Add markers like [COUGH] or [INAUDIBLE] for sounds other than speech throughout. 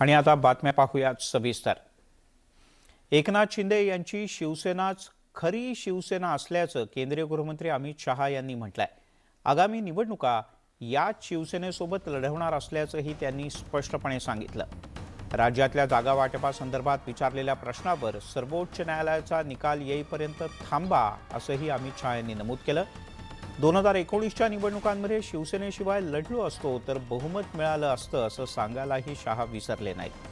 आणि आता बातम्या पाहूयात सविस्तर. एकनाथ शिंदे यांची शिवसेनाच खरी शिवसेना असल्याचं केंद्रीय गृहमंत्री अमित शहा यांनी म्हटलंय. आगामी निवडणुका याच शिवसेनेसोबत लढवणार असल्याचंही त्यांनी स्पष्टपणे सांगितलं. राज्यातल्या जागा वाटपासंदर्भात विचारलेल्या प्रश्नावर सर्वोच्च न्यायालयाचा निकाल येईपर्यंत थांबा असंही अमित शहा यांनी नमूद केलं. दोन हज़ार एकोणीसच्या निवडणुकांमध्ये शिवसेनेशिवाय लढलो असतो, तर बहुमत मिळालं असतं असं सांगायलाही शहा विसरले नाहीत.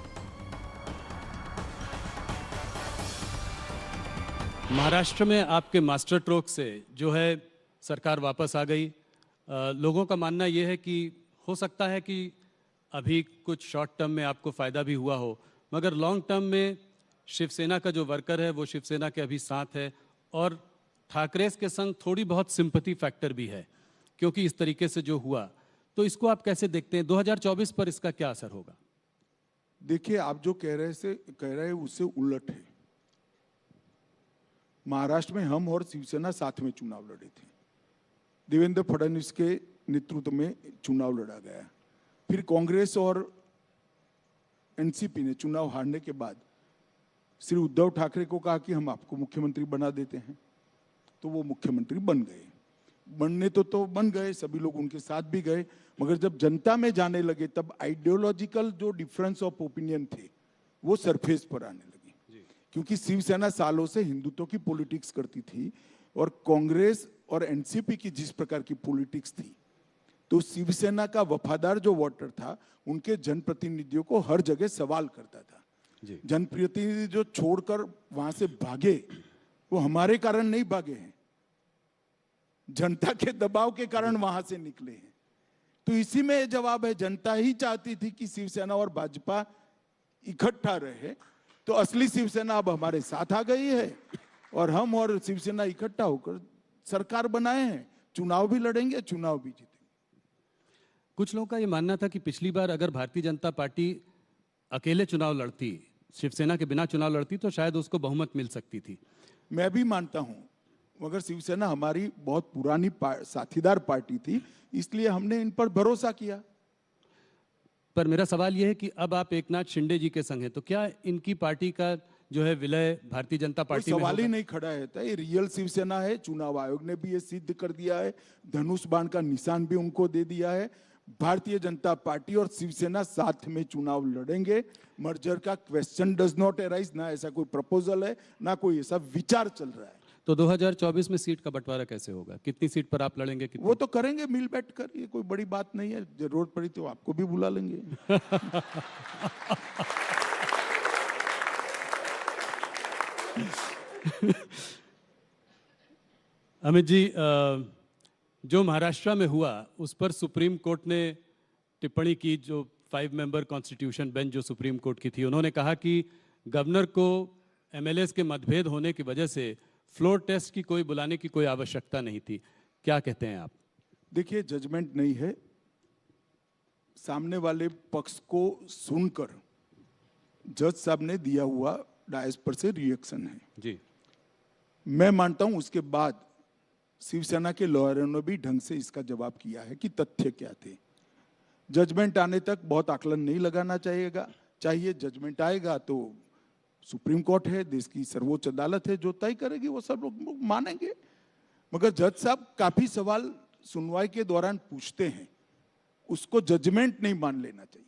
महाराष्ट्र में आपके मास्टर ट्रोक से जो है सरकार वापस आ गई। लोगों का मानना यह है कि हो सकता है कि अभी कुछ शॉर्ट टर्म में आपको फ़ायदा भी हुआ हो, मगर लॉन्ग टर्म में शिवसेना का जो वर्कर है, वो शिवसेना के अभी साथ है और ठाकरेस के संग थोड़ी बहुत सिंपथी फैक्टर भी है, क्योंकि इस तरीके से जो हुआ तो इसको आप कैसे देखते हैं? 2024 पर इसका क्या असर होगा? देखिए, आप जो कह रहे से, कह रहे हैं, उससे उलट है। महाराष्ट्र में हम और शिवसेना साथ में चुनाव लड़े थे। देवेंद्र फडणवीस के नेतृत्व में चुनाव लड़ा गया। फिर कांग्रेस और एनसीपी ने चुनाव हारने के बाद, श्री उद्धव ठाकरे को कहा कि हम आपको मुख्यमंत्री बना देते हैं। तो वो मुख्यमंत्री बन गए। बनने तो तो बन गए सभी लोग उनके साथ भी गए मगर जब जनता में जाने लगे तब आइडियोलॉजिकल जो डिफरेंस ऑफ़ ओपिनियन थे वो सरफेस पर आने लगे। क्योंकि शिवसेना सालों से हिंदुत्व की पॉलिटिक्स करती थी और कांग्रेस और एनसीपी की जिस प्रकार की पॉलिटिक्स थी तो शिवसेना का वफादार जो वोटर था उनके जनप्रतिनिधियों को हर जगह सवाल करता था। जनप्रतिनिधि जो छोड़कर वहाँ से भागे वो हमारे कारण नहीं भागे हैं। जनता के दबाव के कारण वहाँ से निकले हैं। तो इसी में जवाब है, जनता ही चाहती थी कि शिवसेना और भाजपा इकट्ठा रहे। तो असली शिवसेना अब हमारे साथ आ गई है और हम और शिवसेना इकट्ठा होकर सरकार बनाए हैं। चुनाव भी लड़ेंगे, चुनाव भी जीतेंगे। कुछ लोगों का ये मानना था कि पिछली बार अगर भारतीय जनता पार्टी अकेले चुनाव लड़ती, शिवसेना के बिना चुनाव लड़ती तो शायद उसको बहुमत मिल सकती थी। मैं भी मानता हूँ। मगर शिवसेना हमारी बहुत पुरानी पा- साथीदार पार्टी थी इसलिए हमने इन पर भरोसा किया। पर मेरा सवाल यह है कि अब आप एकनाथ शिंदे जी के संग हैं तो क्या इनकी पार्टी का जो है विलय भारतीय जनता पार्टी में सवाल ही नहीं खड़ा है था ये रियल शिवसेना है चुनाव आयोग ने भी ये सिद्ध कर दिया है धनुष बाण का निशान भी उनको दे दिया है भारतीय जनता पार्टी और शिवसेना साथ में चुनाव लड़ेंगे। मर्जर का क्वेश्चन डज नॉट एराइज ना ऐसा कोई प्रपोजल है ना कोई ऐसा विचार चल रहा है। तो 2024 में सीट का बंटवारा कैसे होगा? कितनी सीट पर आप लड़ेंगे कितनी? वो तो करेंगे मिल बैठ कर ये कोई बड़ी बात नहीं है। ज़रूरत पड़ी तो आपको भी बुला लेंगे। [LAUGHS] अमित जी अ, जो महाराष्ट्र में हुआ उस पर सुप्रीम कोर्ट ने टिप्पणी की जो फाइव मेंबर कॉन्स्टिट्यूशन बेंच जो सुप्रीम कोर्ट की थी उन्होंने कहा कि गवर्नर को एमएलएस के मतभेद होने की वजह से फ्लोर टेस्ट की कोई बुलाने की कोई आवश्यकता नहीं थी। क्या कहते हैं आप? देखिए जजमेंट नहीं है। सामने वाले पक्ष को सुनकर जज साहब ने दिया हुआ डायस पर से रिएक्शन है। जी। मैं मानता हूँ उसके बाद शिवसेना के लॉयरों ने भी ढंग से इसका जवाब किया है कि तथ्य क्या थे। जजमेंट आने तक बहुत आकलन नहीं लगाना चाहिएगा। चाहिए जजमेंट आएगा तो सुप्रीम कोर्ट है, देश की सर्वोच्च अदालत है, जो तय करेगी, वो सब लोग मानेंगे। मगर जज साहब काफ़ी सवाल सुनवाई के दौरान पूछते हैं। उसको जजमेंट नहीं मान लेना चाहिए।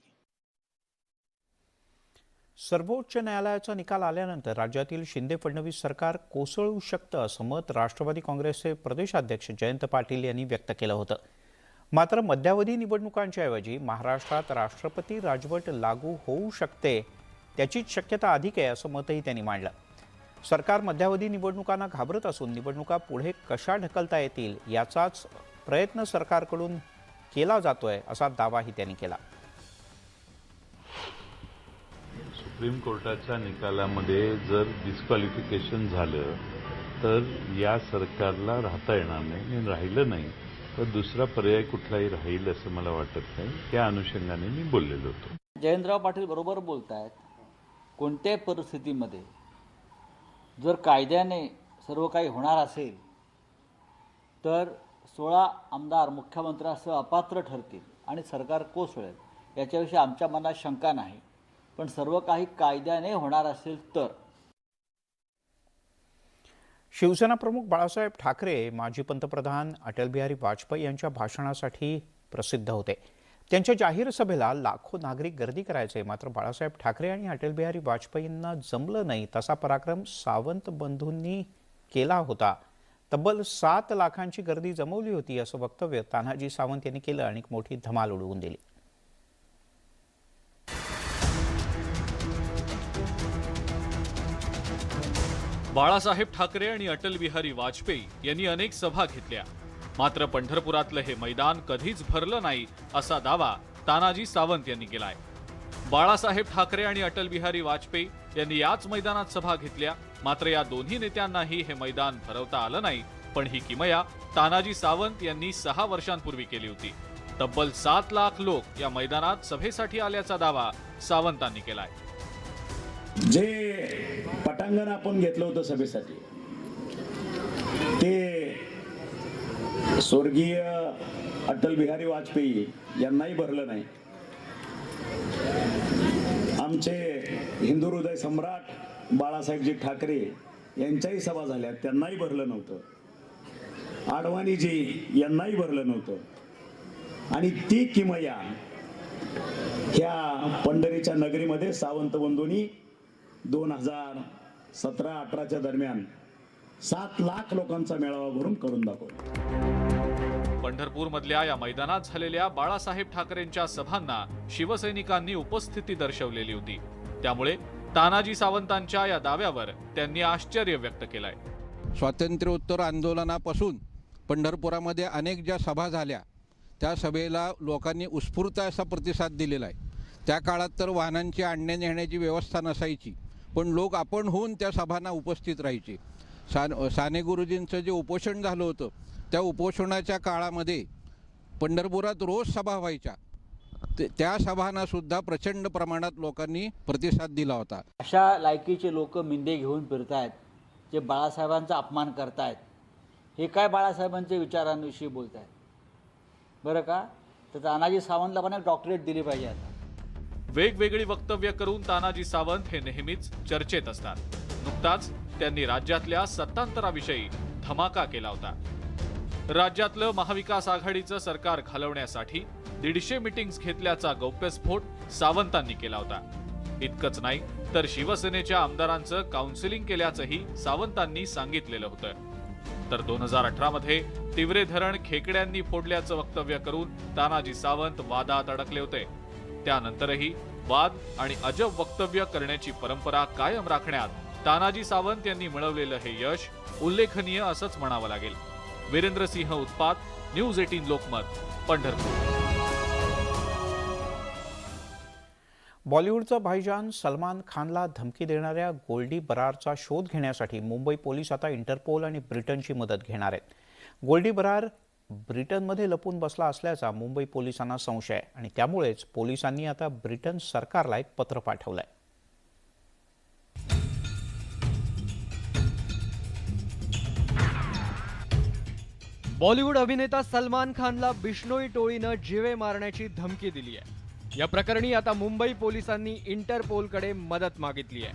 सर्वोच्च न्यायालयाचा निकाल आल्यानंतर राज्यातील शिंदे फडणवीस सरकार कोसळू शकतं असं मत राष्ट्रवादी काँग्रेसचे प्रदेशाध्यक्ष जयंत पाटील यांनी व्यक्त केलं होतं. मात्र मध्यावधी निवडणुकांच्या ऐवजी महाराष्ट्रात राष्ट्रपती राजवट लागू होऊ शकते त्याचीच शक्यता अधिक आहे असं मतही त्यांनी मांडलं. सरकार मध्यावधी निवडणुकांना घाबरत असून निवडणुका पुढे कशा ढकलता येतील याचाच प्रयत्न सरकारकडून केला जातोय असा दावाही त्यांनी केला. सुप्रीम कोर्टाच्या निकालामध्ये जर डिस्क्वालिफिकेशन झालं तर या सरकारला राहता येणार नाही आणि राहिलं नाही. तर दुसरा पर्याय कुठलाही राहील असं मला वाटत नाही. त्या अनुषंगाने मी बोललेलो होतो. जयंतराव पाटील बरोबर बोलत आहेत कोणत्याही परिस्थितीमध्ये जर कायद्याने सर्व काही होणार असेल तर सोळा आमदार मुख्यमंत्र्यासह अपात्र ठरतील आणि सरकार कोसळेल. याच्याविषयी आमच्या मनात शंका नाही. पण सर्व काही कायद्याने होणार असेल तर. शिवसेना प्रमुख बाळासाहेब ठाकरे माजी पंतप्रधान अटलबिहारी वाजपेयी यांच्या भाषणासाठी प्रसिद्ध होते. त्यांच्या जाहीर सभेला लाखो नागरिक गर्दी करायचे मात्र बाळासाहेब ठाकरे आणि अटलबिहारी वाजपेयींना जमलं नाही तसा पराक्रम सावंत बंधूंनी केला होता. तब्बल सात लाखांची गर्दी जमवली होती असं वक्तव्य तानाजी सावंत यांनी केलं आणि एक मोठी धमाल उडवून दिली. बाळासाहेब ठाकरे आणि अटल बिहारी वाजपेयी यांनी अनेक सभा घेतल्या. मात्र पंढरपुरातलं हे मैदान कधीच भरलं नाही असा दावा तानाजी सावंत यांनी केलाय. बाळासाहेब ठाकरे आणि अटल बिहारी वाजपेयी यांनी याच मैदानात सभा घेतल्या. मात्र या दोन्ही नेत्यांनाही हे मैदान भरवता आलं नाही पण ही किमया तानाजी सावंत यांनी सहा वर्षांपूर्वी केली होती. तब्बल सात लाख लोक या मैदानात सभेसाठी आल्याचा दावा सावंतांनी केलाय. जे पटांगण आपण घेतलं होतं सभेसाठी. ते स्वर्गीय अटल बिहारी वाजपेयी यांनाही भरलं नाही. आमचे हिंदू हृदय सम्राट बाळासाहेबजी ठाकरे यांच्याही सभा झाल्या त्यांनाही भरलं नव्हतं. आडवाणीजी यांनाही भरलं नव्हतं. आणि ती किमया ह्या पंढरीच्या नगरीमध्ये सावंत बंधूंनी दोन हजार सतरा अठराच्या दरम्यान सात लाख लोकांचा मेळावा भरून करून दाखवला. पंढरपूर मधल्या या मैदानात झालेल्या बाळासाहेब ठाकरेंच्या सभांना शिवसैनिकांनी उपस्थिती दर्शवलेली होती. त्यामुळे तानाजी सावंतांच्या या दाव्यावर त्यांनी आश्चर्य व्यक्त केलंय. स्वातंत्र्योत्तर आंदोलनापासून पंढरपुरामध्ये अनेक ज्या सभा झाल्या त्या सभेला लोकांनी उत्स्फूर्त असा प्रतिसाद दिलेला आहे. त्या काळात तर वाहनांची आणण्या नेण्याची व्यवस्था नसायची. पण लोक आपण होऊन त्या सभांना उपस्थित राहायचे. सान साने गुरुजींचं जे उपोषण झालं होतं त्या उपोषणाच्या काळामध्ये पंढरपुरात रोज सभा व्हायच्या. ते त्या सभांना सुद्धा प्रचंड प्रमाणात लोकांनी प्रतिसाद दिला होता. अशा लायकीचे लोक मिंदे घेऊन फिरतायत जे बाळासाहेबांचा अपमान करतायत. हे काय बाळासाहेबांच्या विचारांविषयी बोलत आहेत बरं का? तर तानाजी सावंतला पण एक डॉक्टरेट दिली पाहिजे आता. वेगवेगळी वक्तव्य करून तानाजी सावंत हे नेहमीच चर्चेत असतात. नुकताच त्यांनी राज्यातल्या सत्तांतराविषयी धमाका केला होता. राज्यातलं महाविकास आघाडीचं सरकार घालवण्यासाठी दीडशे मिटिंग्स घेतल्याचा गौप्यस्फोट सावंतांनी केला होता. इतकंच नाही तर शिवसेनेच्या आमदारांचं काउन्सिलिंग केल्याचंही सावंतांनी सांगितलेलं होतं. तर दोन हजार अठरा मध्ये तिवरे धरण खेकड्यांनी फोडल्याचं वक्तव्य करून तानाजी सावंत वादात अडकले होते. त्यानंतरही वाद आणि अजब वक्तव्य करण्याची परंपरा कायम राखण्यात तानाजी सावंत यांनी मिळवलेलं हे यश उल्लेखनीय असंच म्हणावं लागेल. Virendrasingh Utpat news eighteen Lokmat Pandharpur. बॉलिवूडचा भाईजान सलमान खानला धमकी देणाऱ्या गोल्डी बरारचा शोध घेण्यासाठी मुंबई पोलीस आता इंटरपोल आणि ब्रिटनची मदत घेणार आहेत. गोल्डी बरार ब्रिटनमध्ये लपून बसला असल्याचा मुंबई पोलिसांना संशय आहे आणि त्यामुळेच पोलिसांनी आता ब्रिटन सरकारला एक पत्र पाठवलंय. बॉलिवूड अभिनेता सलमान खानला बिश्नोई टोळीनं जिवे मारण्याची धमकी दिली आहे. या प्रकरणी आता मुंबई पोलिसांनी इंटरपोलकडे मदत मागितली आहे.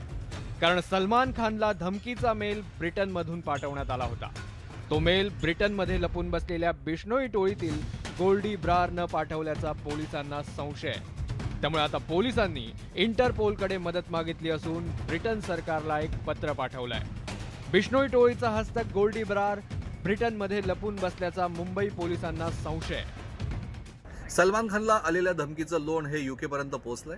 कारण सलमान खानला धमकीचा मेल ब्रिटनमधून पाठवण्यात आला होता. तो मेल ब्रिटनमध्ये लपून बसलेल्या बिष्णोई टोळीतील गोल्डी ब्रारनं न पाठवल्याचा पोलिसांना संशय. त्यामुळे आता पोलिसांनी इंटरपोलकडे मदत मागितली असून ब्रिटन सरकारला एक पत्र पाठवलंय. बिष्णोई टोळीचा हस्तक गोल्डी ब्रार ब्रिटनमध्ये लपून बसल्याचा मुंबई पोलिसांना संशय. सलमान खानला आलेल्या धमकीचं लोण हे युके पर्यंत पोहोचलंय.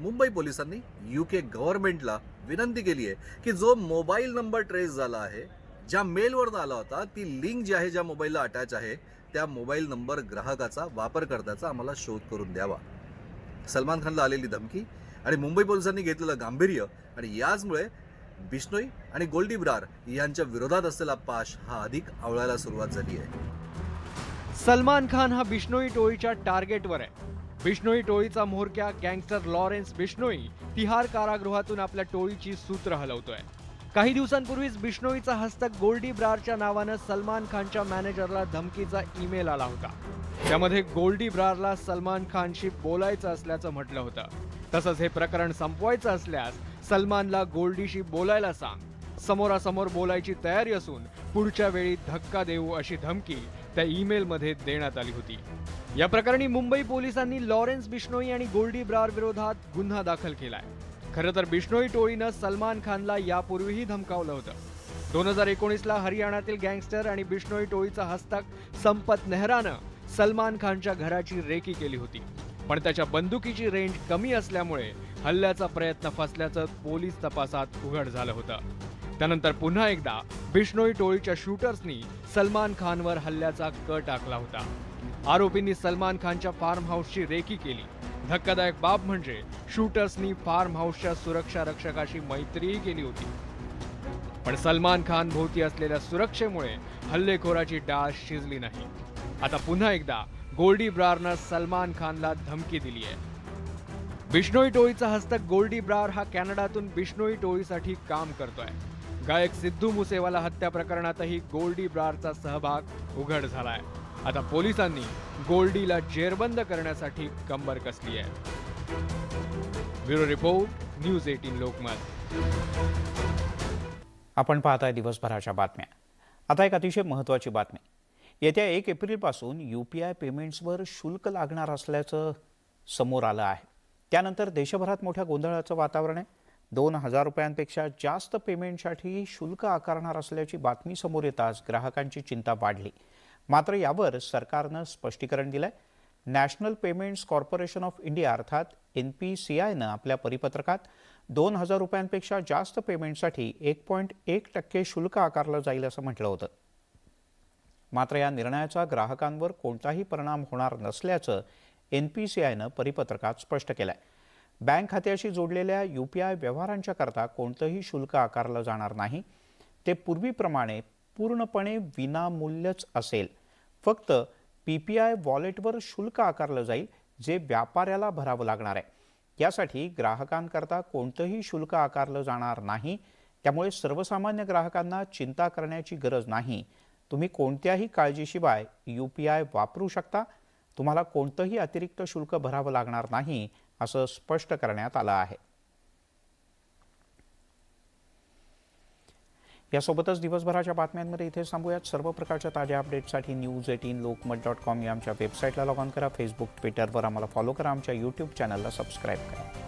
मुंबई पोलिसांनी युके गव्हर्नमेंटला विनंती केली आहे की जो मोबाईल नंबर ट्रेस झाला आहे ज्या मेलवरनं आला होता ती लिंक जी आहे ज्या मोबाईलला अटॅच आहे त्या मोबाईल नंबर ग्राहकाचा वापरकर्त्याचा आम्हाला शोध करून द्यावा. सलमान खानला आलेली धमकी आणि मुंबई पोलिसांनी घेतलेलं गांभीर्य आणि याचमुळे बिश्नोई आणि गोल्डी ब्रार यांच्या विरोधात असलेला पाश हा अधिक आवळायला सुरुवात झाली आहे. सलमान खान हा बिश्नोई टोळीच्या टार्गेटवर आहे. बिश्नोई टोळीचा म्होरक्या गँगस्टर लॉरेन्स बिश्नोई तिहार कारागृहातून आपल्या टोळीची सूत्र हलवतोय. काही दिवसांपूर्वीच बिष्णोईचा हस्तक गोल्डी ब्रारच्या नावानं सलमान खानच्या मॅनेजरला धमकीचा ईमेल आला होता. त्यामध्ये गोल्डी ब्रारला सलमान खानशी बोलायचं असल्याचं म्हटलं होतं. तसंच हे प्रकरण संपवायचं असल्यास सलमानला गोल्डीशी बोलायला सांग. समोरासमोर बोलायची तयारी असून पुढच्या वेळी धक्का देऊ अशी धमकी त्या ईमेलमध्ये देण्यात आली होती. या प्रकरणी मुंबई पोलिसांनी लॉरेन्स बिश्नोई आणि गोल्डी ब्रार विरोधात गुन्हा दाखल केलाय. खरं तर बिष्णोई टोळीनं सलमान खानला यापूर्वीही धमकावलं होतं. दोन हजार एकोणीसला हरियाणातील गँगस्टर आणि बिष्णोई टोळीचा हस्तक संपत नेहरानं सलमान खानच्या घराची रेकी केली होती. पण त्याच्या बंदुकीची रेंज कमी असल्यामुळे हल्ल्याचा प्रयत्न फसल्याचं पोलीस तपासात उघड झालं होतं. त्यानंतर पुन्हा एकदा बिष्णोई टोळीच्या शूटर्सनी सलमान खानवर हल्ल्याचा कट टाकला होता. आरोपींनी सलमान खानच्या फार्म हाऊसची रेकी केली. धक्कादायक बाब म्हणजे शूटर्सनी फार्म हाऊसच्या सुरक्षा रक्षकाशी मैत्रीही केली होती. पण सलमान खान भोवती असलेल्या सुरक्षेमुळे हल्लेखोराची डाळ शिजली नाही. आता पुन्हा एकदा गोल्डी ब्रारनं सलमान खानला धमकी दिली आहे. बिष्णोई टोळीचा हस्तक गोल्डी ब्रार हा कॅनडातून बिष्णोई टोळीसाठी काम करतोय. गायक सिद्धू मुसेवाला हत्या प्रकरणातही गोल्डी ब्रारचा सहभाग उघड झालाय. आता पोलिसांनी गोल्डीला जेरबंद करण्यासाठी कंबर कसली आहे? Bureau report news eighteen Lokmat. आपण पाहताय दिवसभराच्या बातम्या. आता एक अतिशय महत्त्वाची बातमी. येत्या एक एप्रिलपासून यू पी आय पेमेंट्सवर शुल्क लागणार असल्याचं समोर आलं आहे. त्यानंतर देशभरात मोठ्या गोंधळाचं वातावरण आहे. दोन हजार रुपयांपेक्षा जास्त पेमेंटसाठी शुल्क आकारणार असल्याची बातमी समोर येताच ग्राहकांची चिंता वाढली. मात्र यावर सरकारनं स्पष्टीकरण दिलंय. National payments corporation of India अर्थात एन पी सी आयनं आपल्या परिपत्रकात दोन हजार रुपयांपेक्षा जास्त पेमेंटसाठी एक पॉईंट एक टक्के शुल्क आकारलं जाईल असं म्हटलं होतं. मात्र या निर्णयाचा ग्राहकांवर कोणताही परिणाम होणार नसल्याचं एन पी सी आयनं परिपत्रकात स्पष्ट केलं आहे बँक खात्याशी जोडलेल्या यू पी आय व्यवहारांच्या करता कोणतंही शुल्क आकारलं जाणार नाही. ते पूर्वीप्रमाणे पूर्णपणे विनामूल्यच असेल. फक्त पी पी आय वॉलेटवर शुल्क आकारलं जाईल जे व्यापाऱ्याला भरावं लागणार आहे. यासाठी ग्राहकांकरता कोणतंही शुल्क आकारलं जाणार नाही. त्यामुळे सर्वसामान्य ग्राहकांना चिंता करण्याची गरज नाही. तुम्ही कोणत्याही काळजीशिवाय यू पी आय वापरू शकता. तुम्हाला कोणतंही अतिरिक्त शुल्क भरावं लागणार नाही असं स्पष्ट करण्यात आलं आहे. यासोबतच दिवसभराच्या बातम्यांमध्ये इथे थांबूयात. सर्व प्रकारच्या ताज्या अपडेटसाठी news eighteen Lokmat dot com या आमच्या वेबसाईटला लॉग ऑन करा. फेसबुक ट्विटरवर आम्हाला फॉलो करा. आमच्या यूट्यूब चॅनलला सबस्क्राईब करा.